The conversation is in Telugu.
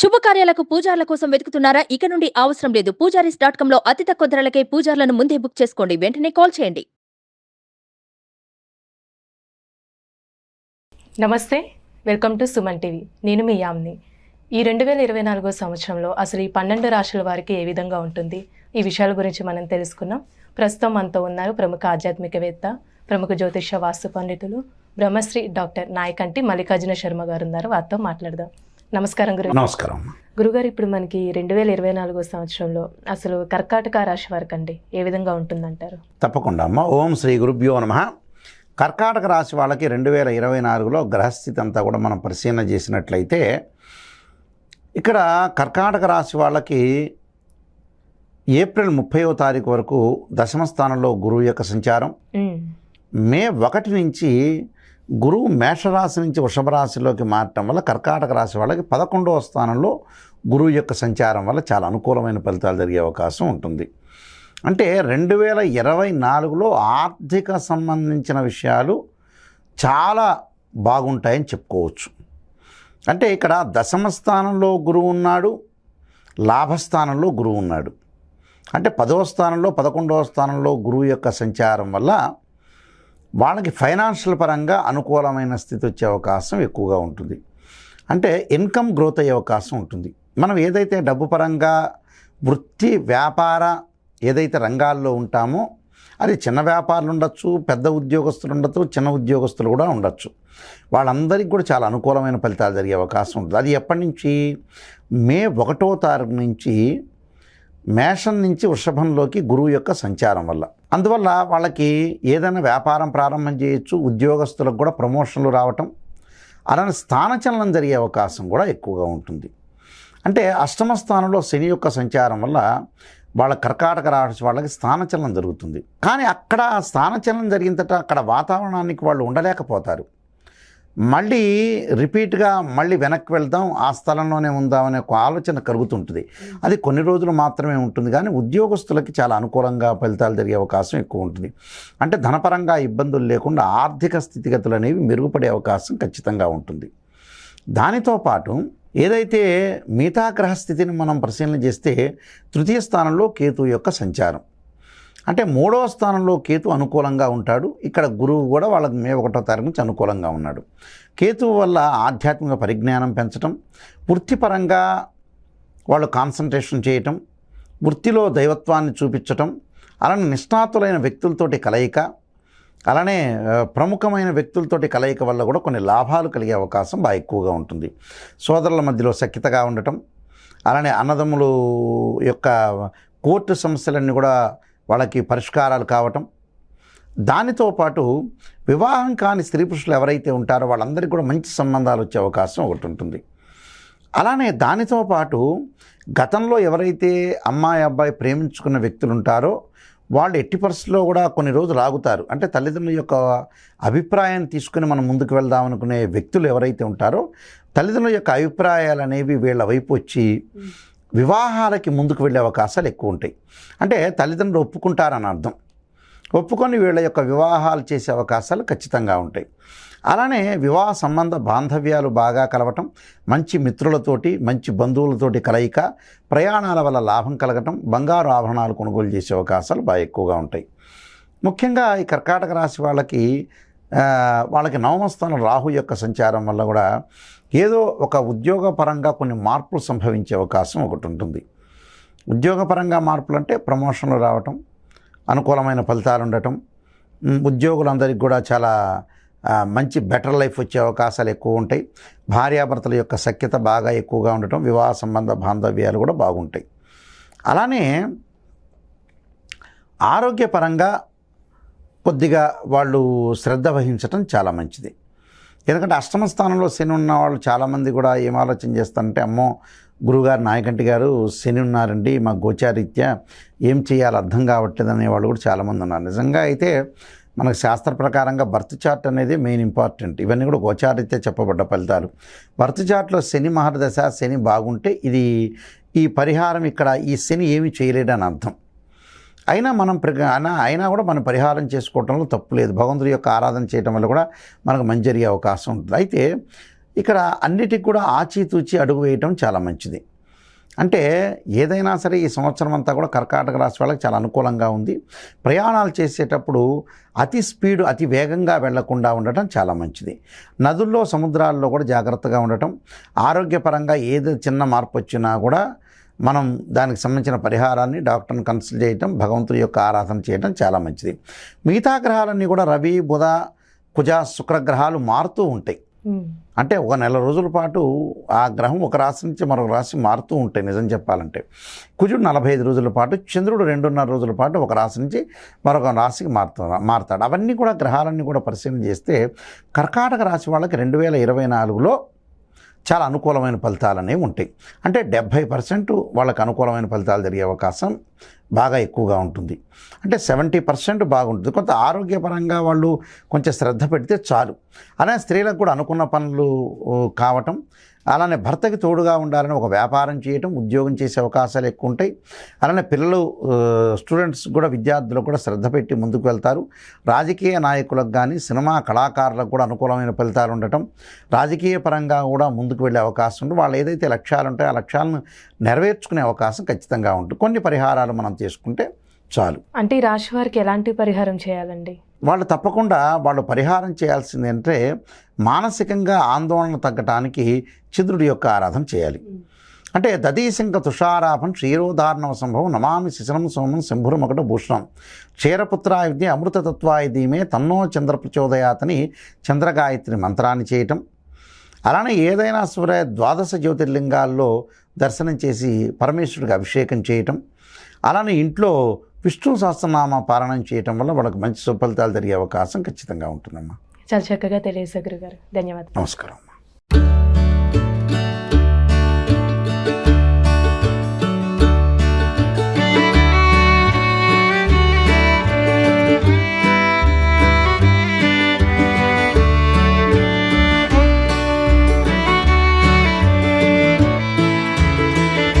శుభకార్యాలకు పూజార్ల కోసం వెతుకుతున్నారా? ఇక నుండి అవసరం లేదు. పూజారీస్ డాట్ కంలో లో అతి తక్కువ ధరలకే పూజార్లను ముందే బుక్ చేసుకోండి. వెంటనే కాల్ చేయండి. నమస్తే. Welcome to Suman TV. నేను మీ యామ్ని. ఈ రెండు వేల ఇరవై నాలుగో సంవత్సరంలో అసలు ఈ పన్నెండు రాశుల వారికి ఏ విధంగా ఉంటుంది? ఈ విషయాల గురించి మనం తెలుసుకున్నాం. ప్రస్తుతం మనతో ఉన్నారు ప్రముఖ ఆధ్యాత్మికవేత్త ప్రముఖ జ్యోతిష వాస్తు పండితులు బ్రహ్మశ్రీ డాక్టర్ నాయకంటి మల్లికార్జున శర్మ గారు ఉన్నారు. వారితో మాట్లాడదాం. నమస్కారం గురు నమస్కారం. గురుగారు ఇప్పుడు మనకి రెండు వేల ఇరవై నాలుగో సంవత్సరంలో అసలు కర్కాటక రాశి వారికి అండి ఏ విధంగా ఉంటుందంటారు? తప్పకుండా అమ్మ. ఓం శ్రీ గురుభ్యో నమ. కర్కాటక రాశి వాళ్ళకి రెండు వేల ఇరవై నాలుగులో గ్రహస్థితి అంతా కూడా మనం పరిశీలన చేసినట్లయితే ఇక్కడ కర్కాటక రాశి వాళ్ళకి ఏప్రిల్ ముప్పైవ తారీఖు వరకు దశమ స్థానంలో గురువు యొక్క సంచారం. మే ఒకటి నుంచి గురువు మేషరాశి నుంచి వృషభ రాశిలోకి మారటం వల్ల కర్కాటక రాశి వాళ్ళకి పదకొండవ స్థానంలో గురువు యొక్క సంచారం వల్ల చాలా అనుకూలమైన ఫలితాలు జరిగే అవకాశం ఉంటుంది. అంటే రెండు వేల ఇరవై నాలుగులో ఆర్థిక సంబంధించిన విషయాలు చాలా బాగుంటాయని చెప్పుకోవచ్చు. అంటే ఇక్కడ దశమ స్థానంలో గురువు ఉన్నాడు లాభస్థానంలో గురువు ఉన్నాడు. అంటే పదవ స్థానంలో పదకొండవ స్థానంలో గురువు యొక్క సంచారం వల్ల వాళ్ళకి ఫైనాన్షియల్ పరంగా అనుకూలమైన స్థితి వచ్చే అవకాశం ఎక్కువగా ఉంటుంది. అంటే ఇన్కమ్ గ్రోత్ అయ్యే అవకాశం ఉంటుంది. మనం ఏదైతే డబ్బు పరంగా వృత్తి వ్యాపార ఏదైతే రంగాల్లో ఉంటామో అది చిన్న వ్యాపారులు ఉండొచ్చు పెద్ద ఉద్యోగస్తులు ఉండొచ్చు చిన్న ఉద్యోగస్తులు కూడా ఉండొచ్చు. వాళ్ళందరికీ కూడా చాలా అనుకూలమైన ఫలితాలు జరిగే అవకాశం ఉంటుంది. అది ఎప్పటి నుంచి? మే ఒకటో తారీఖు నుంచి మేషం నుంచి వృషభంలోకి గురువు యొక్క సంచారం వల్ల. అందువల్ల వాళ్ళకి ఏదైనా వ్యాపారం ప్రారంభం చేయొచ్చు ఉద్యోగస్తులకు కూడా ప్రమోషన్లు రావటం అలానే స్థానచలనం జరిగే అవకాశం కూడా ఎక్కువగా ఉంటుంది. అంటే అష్టమ స్థానంలో శని యొక్క సంచారం వల్ల వాళ్ళ కర్కాటక రాశి వాళ్ళకి స్థానచలనం జరుగుతుంది. కానీ అక్కడ స్థానచలనం జరిగిన అక్కడ వాతావరణానికి వాళ్ళు ఉండలేకపోతారు. మళ్ళీ రిపీట్గా మళ్ళీ వెనక్కి వెళ్దాం ఆ స్థలంలోనే ఉందామనే ఒక ఆలోచన కలుగుతుంటుంది. అది కొన్ని రోజులు మాత్రమే ఉంటుంది కానీ ఉద్యోగస్తులకి చాలా అనుకూలంగా ఫలితాలు జరిగే అవకాశం ఎక్కువ ఉంటుంది. అంటే ధనపరంగా ఇబ్బందులు లేకుండా ఆర్థిక స్థితిగతులు అనేవి మెరుగుపడే అవకాశం ఖచ్చితంగా ఉంటుంది. దానితో పాటు ఏదైతే మిగతా గ్రహస్థితిని మనం పరిశీలన చేస్తే తృతీయ స్థానంలో కేతు యొక్క సంచారం. అంటే మూడవ స్థానంలో కేతు అనుకూలంగా ఉంటాడు. ఇక్కడ గురువు కూడా వాళ్ళకి మే ఒకటో తారీఖు నుంచి అనుకూలంగా ఉన్నాడు. కేతువు వల్ల ఆధ్యాత్మిక పరిజ్ఞానం పెంచటం వృత్తిపరంగా వాళ్ళు కాన్సన్ట్రేషన్ చేయటం వృత్తిలో దైవత్వాన్ని చూపించటం అలానే నిష్ణాతులైన వ్యక్తులతోటి కలయిక అలానే ప్రముఖమైన వ్యక్తులతోటి కలయిక వల్ల కూడా కొన్ని లాభాలు కలిగే అవకాశం బాగా ఎక్కువగా ఉంటుంది. సోదరుల మధ్యలో సఖ్యతగా ఉండటం అలానే అన్నదమ్ములు యొక్క కోర్టు సమస్యలన్నీ కూడా వాళ్ళకి పరిష్కారాలు కావటం. దానితో పాటు వివాహం కాని స్త్రీ పురుషులు ఎవరైతే ఉంటారో వాళ్ళందరికీ కూడా మంచి సంబంధాలు వచ్చే అవకాశం ఒకటి ఉంటుంది. అలానే దానితో పాటు గతంలో ఎవరైతే అమ్మాయి అబ్బాయి ప్రేమించుకున్న వ్యక్తులు ఉంటారో వాళ్ళు ఎట్టి పరిస్థితుల్లో కూడా కొన్ని రోజులు ఆగుతారు. అంటే తల్లిదండ్రుల యొక్క అభిప్రాయాన్ని తీసుకుని మనం ముందుకు వెళ్దాం అనుకునే వ్యక్తులు ఎవరైతే ఉంటారో తల్లిదండ్రుల యొక్క అభిప్రాయాలు అనేవి వీళ్ళ వైపు వచ్చి వివాహాలకి ముందుకు వెళ్ళే అవకాశాలు ఎక్కువ ఉంటాయి. అంటే తల్లిదండ్రులు ఒప్పుకుంటారని అర్థం. ఒప్పుకొని వీళ్ళ యొక్క వివాహాలు చేసే అవకాశాలు ఖచ్చితంగా ఉంటాయి. అలానే వివాహ సంబంధ బాంధవ్యాలు బాగా కలవటం మంచి మిత్రులతోటి మంచి బంధువులతోటి కలయిక ప్రయాణాల వల్ల లాభం కలగటం బంగారు ఆభరణాలు కొనుగోలు చేసే అవకాశాలు బాగా ఎక్కువగా ఉంటాయి. ముఖ్యంగా ఈ కర్కాటక రాశి వాళ్ళకి వాళ్ళకి నవమస్థానం రాహు యొక్క సంచారం వల్ల కూడా ఏదో ఒక ఉద్యోగపరంగా కొన్ని మార్పులు సంభవించే అవకాశం ఒకటి ఉంటుంది. ఉద్యోగపరంగా మార్పులు అంటే ప్రమోషన్లు రావటం అనుకూలమైన ఫలితాలు ఉండటం ఉద్యోగులందరికీ కూడా చాలా మంచి బెటర్ లైఫ్ వచ్చే అవకాశాలు ఎక్కువ ఉంటాయి. భార్యాభర్తల యొక్క సఖ్యత బాగా ఎక్కువగా ఉండటం వివాహ సంబంధ బాంధవ్యాలు కూడా బాగుంటాయి. అలానే ఆరోగ్యపరంగా కొద్దిగా వాళ్ళు శ్రద్ధ వహించటం చాలా మంచిది. ఎందుకంటే అష్టమ స్థానంలో శని ఉన్న వాళ్ళు చాలామంది కూడా ఏం ఆలోచన చేస్తారంటే అమ్మో గురుగారు నాయకంటి గారు శని ఉన్నారండి మా గోచారీత్యా ఏం చేయాలో అర్థం కావట్లేదు అనేవాళ్ళు కూడా చాలామంది ఉన్నారు. నిజంగా అయితే మనకు శాస్త్ర ప్రకారంగా బర్త్ చార్ట్ అనేది మెయిన్ ఇంపార్టెంట్. ఇవన్నీ కూడా గోచారీత్యా చెప్పబడ్డ ఫలితాలు. బర్త్ చార్ట్లో శని మహర్దశ శని బాగుంటే ఇది ఈ పరిహారం ఇక్కడ ఈ శని ఏమి చేయలేడని అర్థం. అయినా మనం ప్ర అయినా కూడా మనం పరిహారం చేసుకోవటంలో తప్పు లేదు భగవంతుడి యొక్క ఆరాధన చేయటం వల్ల కూడా మనకు మంచి జరిగే అవకాశం ఉంటుంది. అయితే ఇక్కడ అన్నిటికి కూడా ఆచితూచి అడుగు వేయటం చాలా మంచిది. అంటే ఏదైనా సరే ఈ సంవత్సరం అంతా కూడా కర్కాటక రాశి వాళ్ళకి చాలా అనుకూలంగా ఉంది. ప్రయాణాలు చేసేటప్పుడు అతి స్పీడ్ అతి వేగంగా వెళ్ళకుండా ఉండటం చాలా మంచిది. నదుల్లో సముద్రాల్లో కూడా జాగ్రత్తగా ఉండటం ఆరోగ్యపరంగా ఏది చిన్న మార్పు వచ్చినా కూడా మనం దానికి సంబంధించిన పరిహారాన్ని డాక్టర్ని కన్సల్ట్ చేయటం భగవంతుడి యొక్క ఆరాధన చేయటం చాలా మంచిది. మిగతా గ్రహాలన్నీ కూడా రవి బుధ కుజ శుక్ర గ్రహాలు మారుతూ ఉంటాయి. అంటే ఒక నెల రోజుల పాటు ఆ గ్రహం ఒక రాశి నుంచి మరొక రాశి మారుతూ ఉంటాయి నిజం చెప్పాలంటే. కుజుడు నలభై ఐదు రోజుల పాటు చంద్రుడు రెండున్నర రోజుల పాటు ఒక రాశి నుంచి మరొక రాశికి మారుతా మారుతాడు. అవన్నీ కూడా గ్రహాలన్నీ కూడా పరిశీలన చేస్తే కర్కాటక రాశి వాళ్ళకి రెండు వేల ఇరవై నాలుగులో చాలా అనుకూలమైన ఫలితాలు అనేవి ఉంటాయి. అంటే డెబ్భై పర్సెంట్ వాళ్ళకు అనుకూలమైన ఫలితాలు జరిగే అవకాశం బాగా ఎక్కువగా ఉంటుంది. అంటే సెవెంటీ పర్సెంట్ బాగుంటుంది. కొంత ఆరోగ్యపరంగా వాళ్ళు కొంచెం శ్రద్ధ పెడితే చాలు. అలానే స్త్రీలకు కూడా అనుకున్న పనులు కావటం అలానే భర్తకి తోడుగా ఉండాలని ఒక వ్యాపారం చేయటం ఉద్యోగం చేసే అవకాశాలు ఎక్కువ ఉంటాయి. అలానే పిల్లలు స్టూడెంట్స్ కూడా విద్యార్థులకు కూడా శ్రద్ధ పెట్టి ముందుకు వెళ్తారు. రాజకీయ నాయకులకు కానీ సినిమా కళాకారులకు కూడా అనుకూలమైన ఫలితాలు ఉండటం రాజకీయ పరంగా కూడా ముందుకు వెళ్ళే అవకాశం ఉంటుంది వాళ్ళు ఏదైతే లక్ష్యాలు ఉంటాయో ఆ లక్ష్యాలను నెరవేర్చుకునే అవకాశం ఖచ్చితంగా ఉంటుంది. కొన్ని పరిహారాలు మనం చేసుకుంటే చాలు. అంటే ఈ రాశి వారికి ఎలాంటి పరిహారం చేయాలండి? వాళ్ళు తప్పకుండా వాళ్ళు పరిహారం చేయాల్సింది అంటే మానసికంగా ఆందోళన తగ్గటానికి చంద్రుడి యొక్క ఆరాధన చేయాలి. అంటే దదీశంక తుషారాభం క్షీరోదారణవ సంభవం నమామి శిశనం సోమం శంభురమొకట భూషణం. క్షీరపుత్రాయుధి అమృతతత్వాయుధీమే తన్నో చంద్ర ప్రచోదయాతని చంద్రగాయత్రి మంత్రాన్ని చేయటం. అలానే ఏదైనా సూర్య ద్వాదశ జ్యోతిర్లింగాల్లో దర్శనం చేసి పరమేశ్వరుడికి అభిషేకం చేయటం అలానే ఇంట్లో విష్ణు సహస్రనామ పారాయణం చేయటం వల్ల వాళ్ళకి మంచి సుఫలితాలు జరిగే అవకాశం ఖచ్చితంగా ఉంటుందమ్మా. చాలా చక్కగా తెలియజేశారు గురుగారు. ధన్యవాదాలు. నమస్కారం.